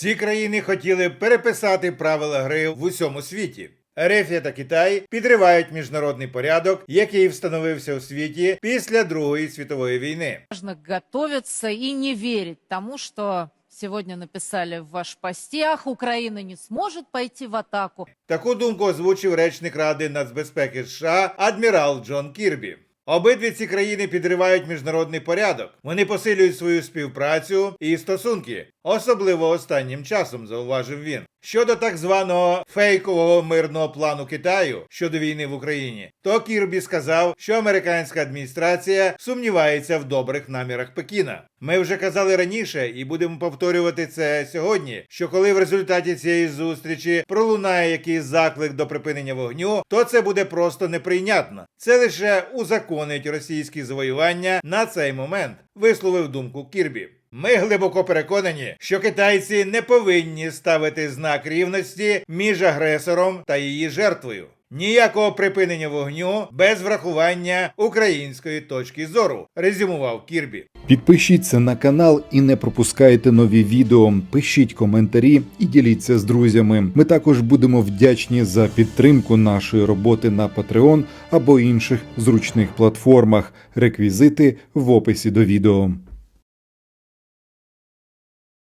Ці країни хотіли переписати правила гри в усьому світі. Ерефія та Китай підривають міжнародний порядок, який встановився у світі після Другої світової війни. важно готовиться и не верить тому, что сегодня написали в ваш постях, Украина не сможет пойти в атаку. Таку думку озвучив речник Ради нацбезпеки США адмірал Джон Кірбі. Обидві ці країни підривають міжнародний порядок. Вони посилюють свою співпрацю і стосунки, особливо останнім часом, зауважив він. Щодо так званого фейкового мирного плану Китаю щодо війни в Україні, то Кірбі сказав, що американська адміністрація сумнівається в добрих намірах Пекіна. Ми вже казали раніше і будемо повторювати це сьогодні. Що коли в результаті цієї зустрічі пролунає якийсь заклик до припинення вогню, то це буде просто неприйнятно. Це лише узаконить російські завоювання на цей момент, висловив думку Кірбі. Ми глибоко переконані, що китайці не повинні ставити знак рівності між агресором та її жертвою. Ніякого припинення вогню без врахування української точки зору, резюмував Кірбі. Підпишіться на канал і не пропускайте нові відео. Пишіть коментарі і діліться з друзями. Ми також будемо вдячні за підтримку нашої роботи на Patreon або інших зручних платформах. Реквізити в описі до відео.